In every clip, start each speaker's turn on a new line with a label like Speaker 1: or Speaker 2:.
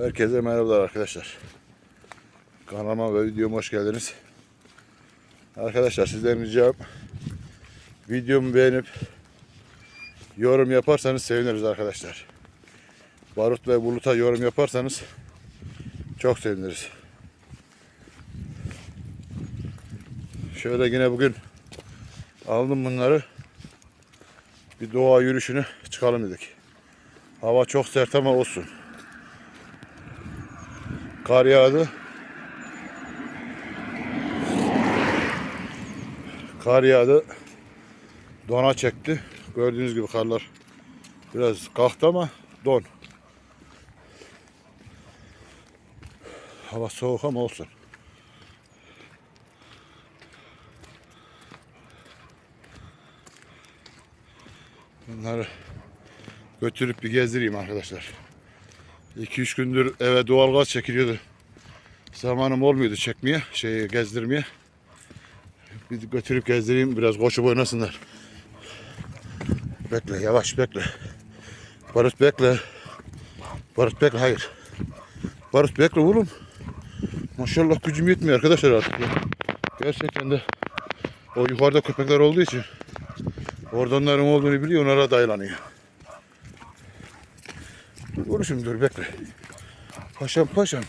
Speaker 1: Herkese merhabalar arkadaşlar. Kanalıma ve videoma hoş geldiniz. Arkadaşlar sizden ricam videomu beğenip yorum yaparsanız seviniriz arkadaşlar. Barut ve Bulut'a yorum yaparsanız çok seviniriz. Şöyle yine bugün aldım bunları. Bir doğa yürüyüşünü çıkalım dedik. Hava çok sert ama olsun. Kar yağdı. Kar yağdı. Dona çekti. Gördüğünüz gibi karlar biraz kalktı ama don. Hava soğuk ama olsun. Bunları götürüp bir gezdireyim arkadaşlar. 2-3 gündür eve doğalgaz çekiliyordu. Zamanım olmuyordu çekmeye, şey gezdirmeye. Bir götürüp gezdireyim biraz koşup oynasınlar. Bekle yavaş bekle. Barut bekle. Barut bekle hayır. Barut bekle oğlum. Maşallah gücüm yetmiyor arkadaşlar artık. ya. Gerçekten de o yukarıda köpekler olduğu için orada onların olduğunu biliyor onlara dayılanıyor. Dur şimdi dur bekle. Paşam paşam.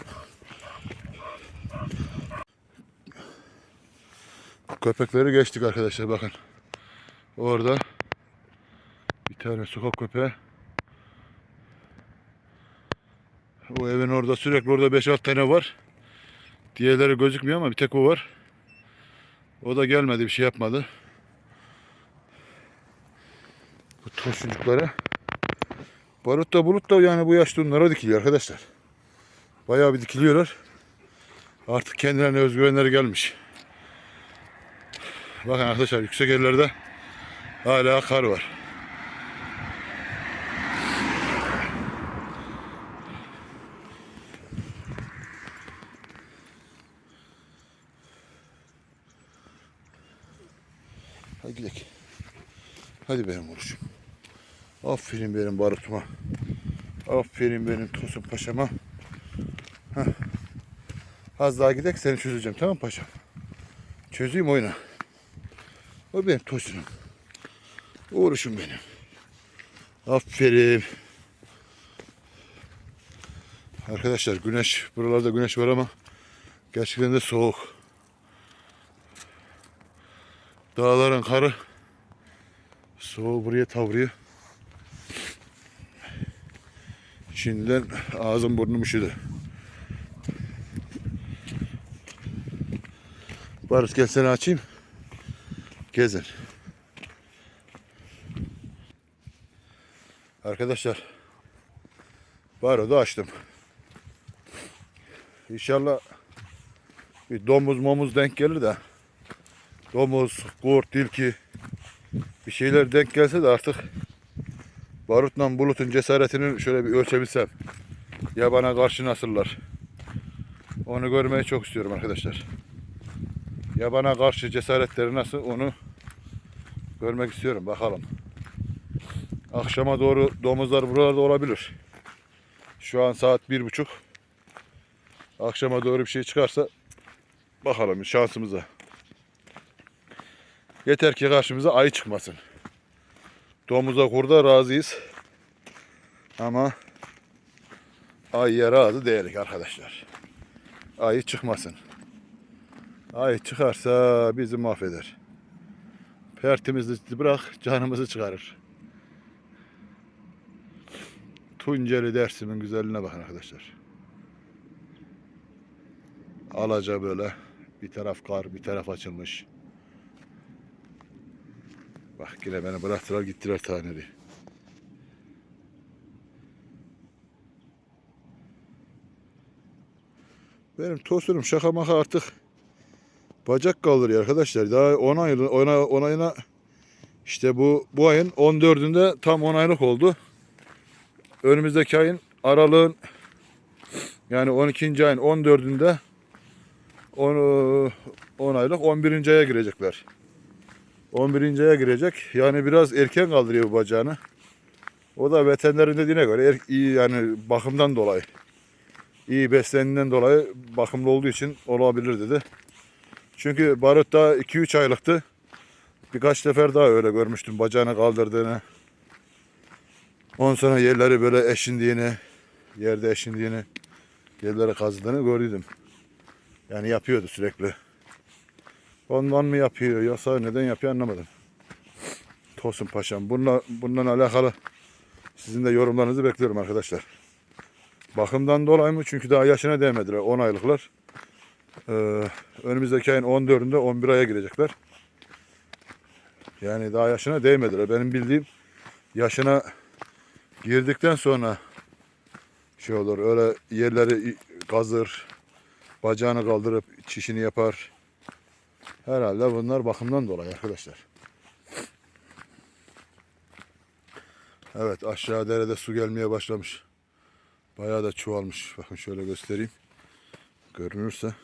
Speaker 1: Köpekleri geçtik arkadaşlar bakın. Orada bir tane sokak köpeği. O evin orada sürekli orada 5-6 tane var. Diğerleri gözükmüyor ama bir tek o var. O da gelmedi bir şey yapmadı. Bu toşuncuklara. Barut da bulut da yani bu yaşta onlara dikiliyor arkadaşlar. Bayağı bir dikiliyorlar. Artık kendilerine özgüvenleri gelmiş. Bakın arkadaşlar yüksek yerlerde hala kar var. Hadi gidelim. Hadi benim oruçum. Aferin benim barutuma. Aferin benim Tosun Paşa'ma. Heh. Az daha gidek seni çözeceğim tamam paşam? Çözeyim oyna. O benim Tosun'um. Uğraşım benim. Aferin. Arkadaşlar güneş, buralarda güneş var ama gerçekten de soğuk. Dağların karı soğuğu buraya tavırıyor. Şimdiden ağzım burnum üşüdü. Barış gel seni açayım. Gezin. Arkadaşlar Baro'da açtım. İnşallah bir domuz momuz denk gelir de domuz, kurt, tilki bir şeyler denk gelse de artık barutla bulutun cesaretini şöyle bir ölçebilsem. Yabana karşı nasıllar? Onu görmeyi çok istiyorum arkadaşlar. Yabana karşı cesaretleri nasıl onu görmek istiyorum. Bakalım. Akşama doğru domuzlar buralarda olabilir. Şu an saat bir buçuk. Akşama doğru bir şey çıkarsa bakalım şansımıza. Yeter ki karşımıza ayı çıkmasın. Domuza kurda razıyız. Ama ayıya razı değilik arkadaşlar. Ayı çıkmasın. Ayı çıkarsa bizi mahveder. Pertimizi bırak canımızı çıkarır. Tunceli Dersim'in güzelliğine bakın arkadaşlar. Alaca böyle bir taraf kar bir taraf açılmış. Bak yine beni bıraktılar gittiler taneri. Benim tosunum şaka maka artık bacak kaldırıyor arkadaşlar. Daha 10 ay ona onayına işte bu bu ayın 14'ünde tam 10 aylık oldu. Önümüzdeki ayın aralığın yani 12. ayın 14'ünde 10, 10 aylık 11. aya girecekler. 11. aya girecek. Yani biraz erken kaldırıyor bu bacağını. O da veterinerin dediğine göre er, iyi yani bakımdan dolayı. iyi beslendiğinden dolayı bakımlı olduğu için olabilir dedi. Çünkü barut daha 2-3 aylıktı. Birkaç sefer daha öyle görmüştüm bacağını kaldırdığını. Ondan sonra yerleri böyle eşindiğini, yerde eşindiğini, yerleri kazdığını gördüm. Yani yapıyordu sürekli. Ondan mı yapıyor yoksa neden yapıyor anlamadım. Tosun Paşam. Bununla, bundan alakalı sizin de yorumlarınızı bekliyorum arkadaşlar. Bakımdan dolayı mı? Çünkü daha yaşına değmediler. 10 aylıklar. Ee, önümüzdeki ayın 14'ünde 11 aya girecekler. Yani daha yaşına değmediler. Benim bildiğim yaşına girdikten sonra şey olur. Öyle yerleri kazır, bacağını kaldırıp çişini yapar. Herhalde bunlar bakımdan dolayı arkadaşlar. Evet aşağı derede su gelmeye başlamış. Bayağı da çoğalmış. Bakın şöyle göstereyim. Görünürse.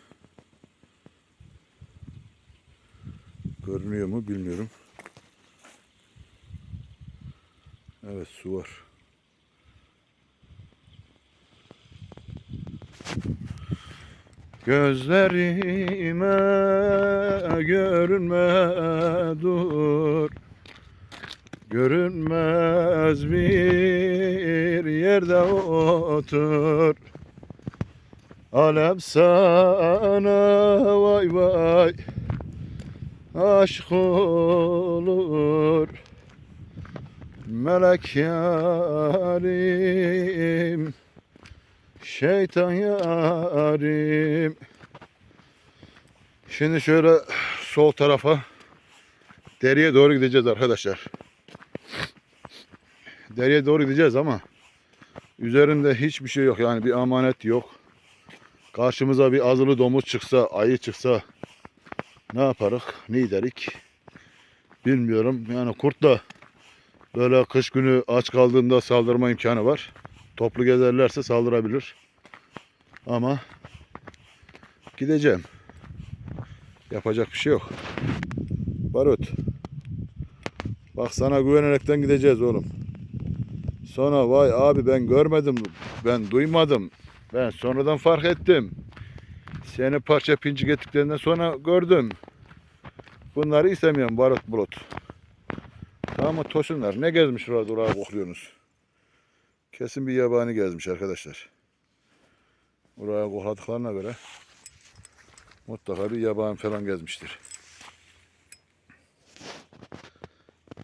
Speaker 1: Görünüyor mu bilmiyorum. Evet su var. Gözlerime görünme dur Görünmez bir yerde otur. Alem sana vay vay Aşk olur. Melek yarim Şeytan yarim Şimdi şöyle sol tarafa Deriye doğru gideceğiz arkadaşlar. Deriye doğru gideceğiz ama üzerinde hiçbir şey yok. Yani bir amanet yok. Karşımıza bir azılı domuz çıksa, ayı çıksa ne yaparız? Ne derik? Bilmiyorum. Yani kurt da böyle kış günü aç kaldığında saldırma imkanı var. Toplu gezerlerse saldırabilir. Ama gideceğim. Yapacak bir şey yok. Barut. Bak sana güvenerekten gideceğiz oğlum. Sonra vay abi ben görmedim, ben duymadım. Ben sonradan fark ettim. Seni parça pincik ettiklerinden sonra gördüm. Bunları istemiyorum barut bulut. Tamam mı tosunlar? Ne gezmiş orada oraya kokluyorsunuz? Kesin bir yabani gezmiş arkadaşlar. Oraya kokladıklarına göre mutlaka bir yabani falan gezmiştir.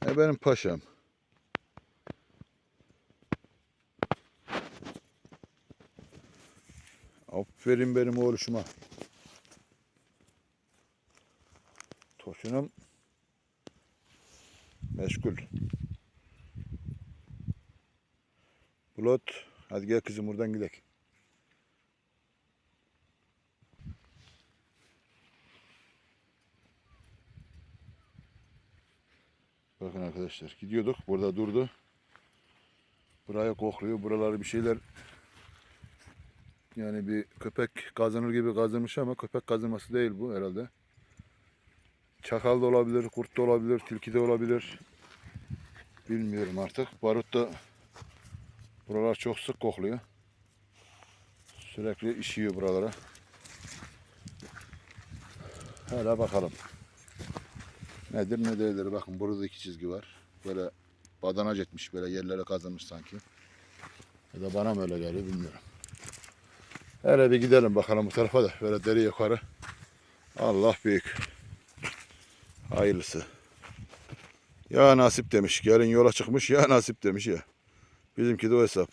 Speaker 1: E benim paşam. Aferin benim oğluşuma. Tosunum meşgul. Bulut, hadi gel kızım buradan gidelim. Bakın arkadaşlar gidiyorduk burada durdu. Buraya kokluyor. Buraları bir şeyler yani bir köpek kazanır gibi kazanmış ama köpek kazanması değil bu herhalde. Çakal da olabilir, kurt da olabilir, tilki de olabilir. Bilmiyorum artık. Barut da buralar çok sık kokluyor. Sürekli işiyor buralara. Hele bakalım. Nedir ne değildir. Bakın burada iki çizgi var. Böyle badanac etmiş. Böyle yerlere kazanmış sanki. Ya da bana mı öyle geliyor bilmiyorum. Hele bir gidelim bakalım bu tarafa da. Böyle deri yukarı. Allah büyük. Hayırlısı. Ya nasip demiş. Gelin yola çıkmış ya nasip demiş ya. Bizimki de o hesap.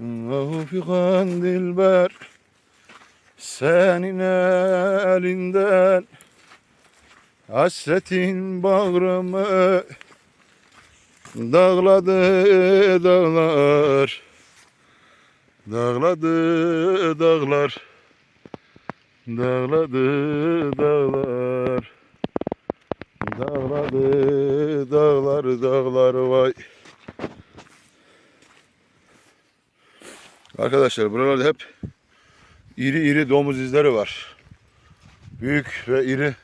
Speaker 1: Rafikan dilber senin elinden Hasretin bağrımı dağladı dağlar. Dağladı dağlar. Dağladı dağlar. Dağladı dağlar dağlar vay. Arkadaşlar buralarda hep iri iri domuz izleri var. Büyük ve iri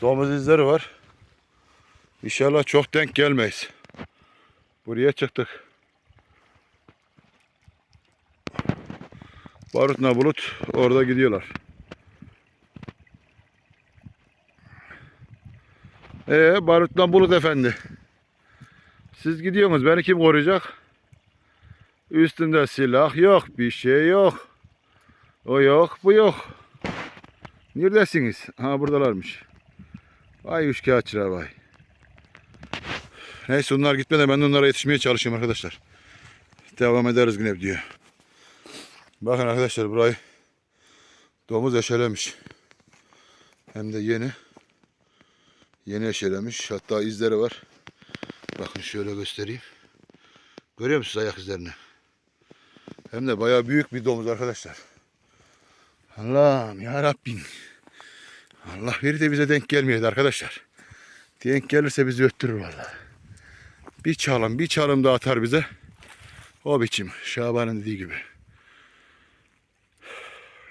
Speaker 1: domuz izleri var. İnşallah çok denk gelmeyiz. Buraya çıktık. Barutla bulut orada gidiyorlar. Ee barutla bulut efendi. Siz gidiyorsunuz beni kim koruyacak? Üstümde silah yok bir şey yok. O yok. Bu yok. Neredesiniz? Ha buradalarmış. Vay üçkağıtçılar vay. Neyse onlar gitmeden ben de onlara yetişmeye çalışıyorum arkadaşlar. Devam ederiz yine diyor. Bakın arkadaşlar burayı domuz eşelemiş. Hem de yeni. Yeni eşelemiş. Hatta izleri var. Bakın şöyle göstereyim. Görüyor musunuz ayak izlerini? Hem de bayağı büyük bir domuz arkadaşlar. Allah'ım ya Rabbim. Allah veri de bize denk gelmiyordu arkadaşlar. Denk gelirse bizi öttürür vallahi. Bir çalım bir çalım daha atar bize. O biçim Şaban'ın dediği gibi.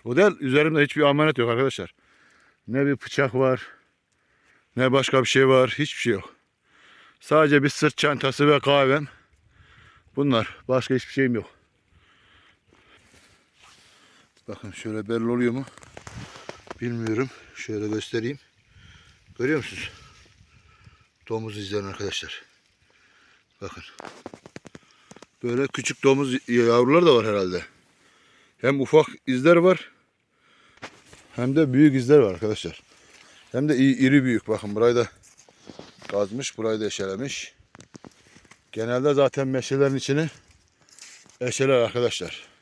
Speaker 1: Bu del üzerimde hiçbir amanet yok arkadaşlar. Ne bir bıçak var. Ne başka bir şey var. Hiçbir şey yok. Sadece bir sırt çantası ve kahvem. Bunlar. Başka hiçbir şeyim yok. Bakın şöyle belli oluyor mu? Bilmiyorum. Şöyle göstereyim. Görüyor musunuz? Domuz izlerin arkadaşlar. Bakın. Böyle küçük domuz yavruları da var herhalde. Hem ufak izler var. Hem de büyük izler var arkadaşlar. Hem de iyi, iri büyük. Bakın burayı da kazmış. Burayı da eşelemiş. Genelde zaten meşelerin içini eşeler arkadaşlar.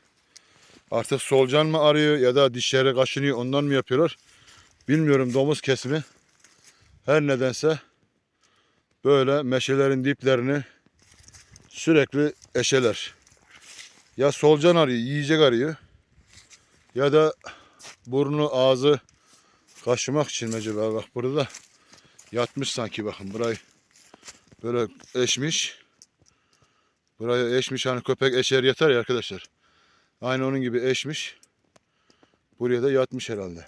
Speaker 1: Artık solucan mı arıyor ya da dişleri kaşınıyor ondan mı yapıyorlar? Bilmiyorum domuz kesimi. Her nedense böyle meşelerin diplerini sürekli eşeler. Ya solucan arıyor, yiyecek arıyor. Ya da burnu, ağzı kaşımak için mi acaba? Bak burada da yatmış sanki bakın burayı böyle eşmiş. Burayı eşmiş hani köpek eşer yatar ya arkadaşlar. Aynı onun gibi eşmiş. Buraya da yatmış herhalde.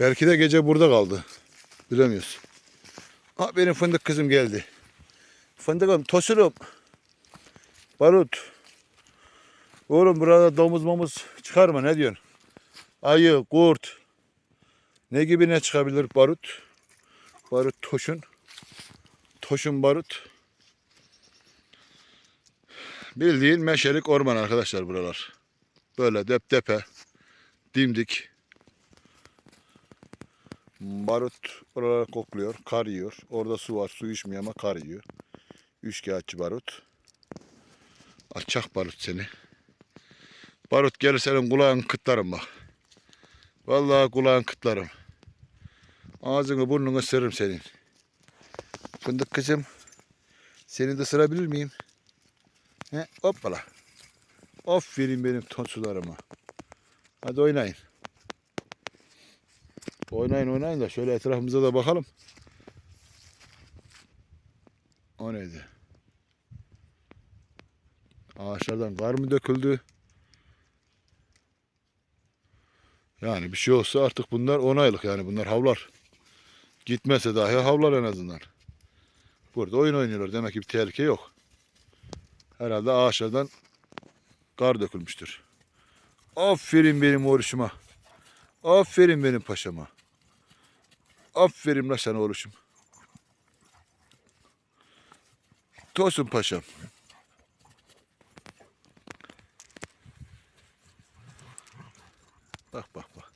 Speaker 1: Belki de gece burada kaldı. Bilemiyoruz. Ha benim fındık kızım geldi. Fındıkım, tosunum. Barut. Oğlum burada domuz momuz çıkar mı? Ne diyorsun? Ayı, kurt. Ne gibi ne çıkabilir barut? Barut toşun. Toşun barut. Bildiğin meşelik orman arkadaşlar buralar. Böyle dep tepe. Dimdik. Barut oraları kokluyor. Kar yiyor. Orada su var. Su içmiyor ama kar yiyor. Üçkağıtçı barut. Açak barut seni. Barut gelir senin kulağın kıtlarım bak. Vallahi kulağın kıtlarım. Ağzını burnunu ısırırım senin. Fındık kızım. Seni de ısırabilir miyim? He, hoppala. Aferin benim tonsularıma. Hadi oynayın. Oynayın oynayın da şöyle etrafımıza da bakalım. O neydi? Ağaçlardan kar mı döküldü? Yani bir şey olsa artık bunlar 10 aylık yani bunlar havlar. Gitmese dahi havlar en azından. Burada oyun oynuyorlar. Demek ki bir tehlike yok. Herhalde ağaçlardan kar dökülmüştür. Aferin benim oğluşuma. Aferin benim paşama. Aferin la sana oğluşum. Tosun paşam. Bak bak bak.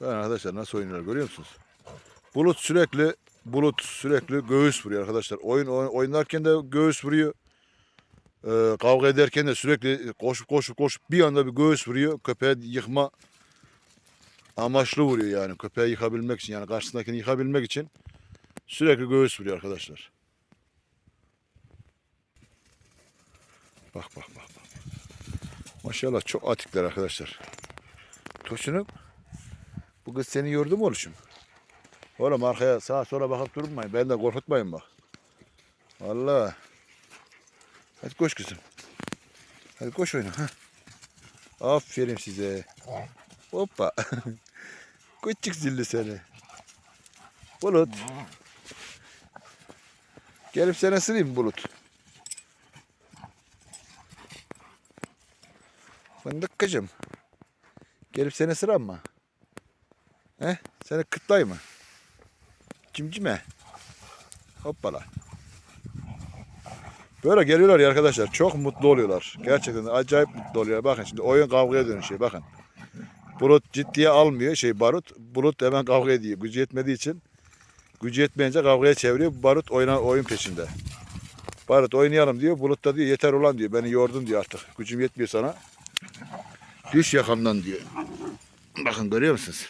Speaker 1: Ben arkadaşlar nasıl oynuyorlar görüyor musunuz? Bulut sürekli bulut sürekli göğüs vuruyor arkadaşlar. Oyun oyn- oynarken de göğüs vuruyor. Ee, kavga ederken de sürekli koşup koşup koşup bir anda bir göğüs vuruyor. Köpeği yıkma amaçlı vuruyor yani. Köpeği yıkabilmek için yani karşısındakini yıkabilmek için sürekli göğüs vuruyor arkadaşlar. Bak bak bak. Maşallah çok atikler arkadaşlar. Toşunum. Bu kız seni yordu mu oluşum? Oğlum arkaya sağa sola bakıp durmayın. Ben de korkutmayın bak. Vallahi. Hadi koş kızım. Hadi koş oyna. Ha. Aferin size. Hoppa. Küçük zilli seni. Bulut. Gelip seni ısırayım Bulut. Fındık kızım. Gelip seni sıram mı? He? Seni kıtlay mı? Cimcime. Hoppala. Böyle geliyorlar ya arkadaşlar. Çok mutlu oluyorlar. Gerçekten acayip mutlu oluyorlar. Bakın şimdi oyun kavgaya dönüşüyor. Bakın. Bulut ciddiye almıyor şey barut. Bulut hemen kavga ediyor. Gücü yetmediği için gücü yetmeyince kavgaya çeviriyor. Barut oyna, oyun peşinde. Barut oynayalım diyor. Bulut da diyor yeter ulan diyor. Beni yordun diyor artık. Gücüm yetmiyor sana. Düş yakamdan diyor. Bakın görüyor musunuz?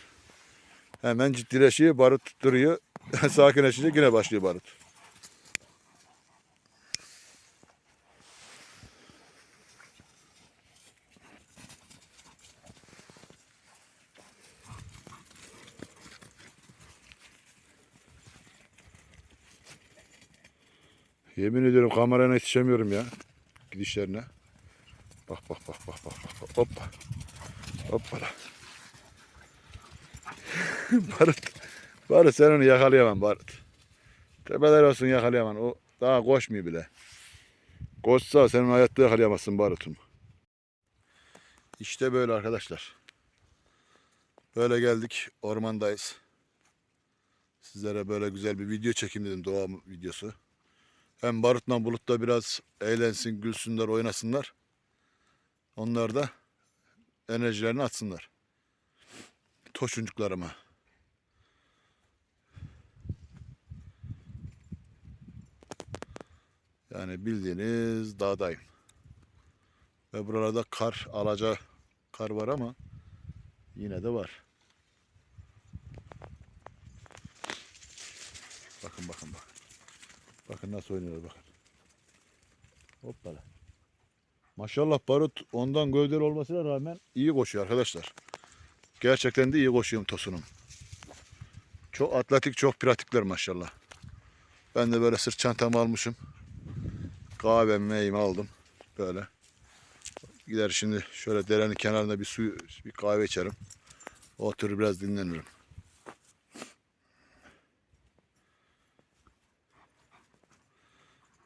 Speaker 1: Hemen ciddileşiyor. Barut duruyor. Sakinleşince yine başlıyor barut. Yemin ediyorum kameraya yetişemiyorum ya. Gidişlerine. Bak bak bak bak bak bak. Hoppa. Hoppala. Barut. Barut sen onu yakalayamam Barut. Tepeler olsun yakalayamam. O daha koşmuyor bile. Koşsa sen onu hayatta yakalayamazsın Barut'um. İşte böyle arkadaşlar. Böyle geldik. Ormandayız. Sizlere böyle güzel bir video çekeyim dedim. Doğa videosu. Hem Barut'la Bulut da biraz eğlensin, gülsünler, oynasınlar. Onlar da enerjilerini atsınlar. Toşuncuklarıma. Yani bildiğiniz dağdayım. Ve buralarda kar, alaca kar var ama yine de var. Bakın bakın bakın. Bakın nasıl oynuyorlar bakın. Hoppala. Maşallah Barut ondan gövdeli olmasına rağmen iyi koşuyor arkadaşlar. Gerçekten de iyi koşuyorum tosunum. Çok atletik, çok pratikler maşallah. Ben de böyle sırt çantamı almışım. Kahvemi, meyimi aldım. Böyle. Gider şimdi şöyle derenin kenarında bir su, bir kahve içerim. Oturur biraz dinlenirim.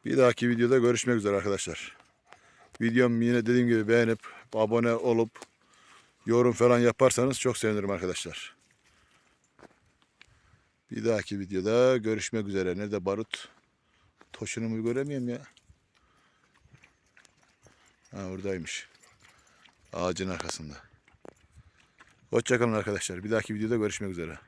Speaker 1: Bir dahaki videoda görüşmek üzere arkadaşlar. Videom yine dediğim gibi beğenip abone olup yorum falan yaparsanız çok sevinirim arkadaşlar. Bir dahaki videoda görüşmek üzere. Nerede barut? Toşunumu göremiyorum ya. Ha oradaymış. Ağacın arkasında. Hoşçakalın arkadaşlar. Bir dahaki videoda görüşmek üzere.